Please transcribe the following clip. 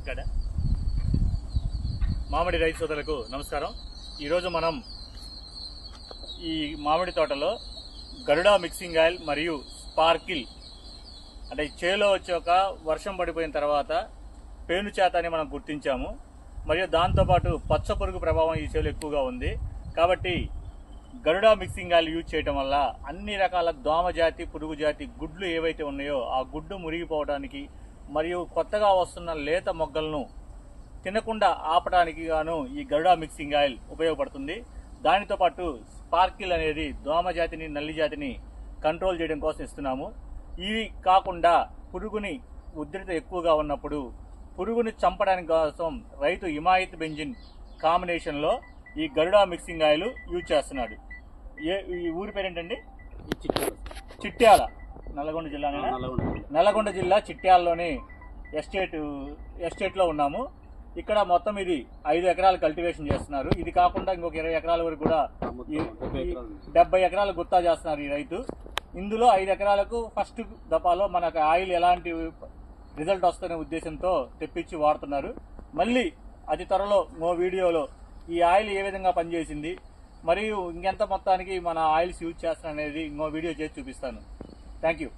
ఇక్కడ. మామిడి రైతు సోదరులకు నమస్కారం. ఈరోజు మనం ఈ మామిడి తోటలో గరుడా మిక్సింగ్ ఆయిల్ మరియు స్పార్కిల్ అంటే చేలో వచ్చాక ఒక వర్షం పడిపోయిన తర్వాత పేను చేతని మనం గుర్తించాము. మరియు దాంతోపాటు పచ్చ పురుగు ప్రభావం ఈ చేలో ఎక్కువగా ఉంది. కాబట్టి గరుడా మిక్సింగ్ ఆయిల్ యూజ్ చేయడం వల్ల అన్ని రకాల దోమ జాతి పురుగు జాతి గుడ్లు ఏవైతే ఉన్నాయో ఆ గుడ్డు మురిగిపోవడానికి మరియు కొత్తగా వస్తున్న లేత మొగ్గలను తినకుండా ఆపడానికి గాను ఈ గరుడా మిక్సింగ్ ఆయిల్ ఉపయోగపడుతుంది. దానితో పాటు స్పార్కిల్ అనేది దోమ జాతిని నల్లి జాతిని కంట్రోల్ చేయడం కోసం ఇస్తున్నాము. ఇవి కాకుండా పురుగుని ఉధృత ఎక్కువగా ఉన్నప్పుడు పురుగుని చంపడానికి కోసం రైతు హిమాయత్ బెంజిన్ కాంబినేషన్లో ఈ గరుడా మిక్సింగ్ ఆయిల్ యూజ్ చేస్తున్నాడు. ఏ ఈ ఊరి పేరేంటండి? ఈ చిట్కాలు చిట్యాల. నల్గొండ జిల్లా నల్లగొండ నల్లగొండ జిల్లా చిట్యాలలోని ఎస్టేట్ ఎస్టేట్లో ఉన్నాము. ఇక్కడ మొత్తం ఇది ఐదు ఎకరాలు కల్టివేషన్ చేస్తున్నారు. ఇది కాకుండా ఇంకొక ఇరవై ఎకరాల వరకు కూడా డెబ్బై ఎకరాలు గుత్తా చేస్తున్నారు ఈ రైతు. ఇందులో ఐదు ఎకరాలకు ఫస్ట్ దఫాలో మనకు ఆయిల్ ఎలాంటి రిజల్ట్ వస్తున్న ఉద్దేశంతో తెప్పించి వాడుతున్నారు. మళ్ళీ అతి త్వరలో మో వీడియోలో ఈ ఆయిల్ ఏ విధంగా పనిచేసింది మరియు ఇంకెంత మొత్తానికి మన ఆయిల్స్ యూజ్ చేస్తున్నా అనేది ఇంకో వీడియో చేసి చూపిస్తాను. Thank you.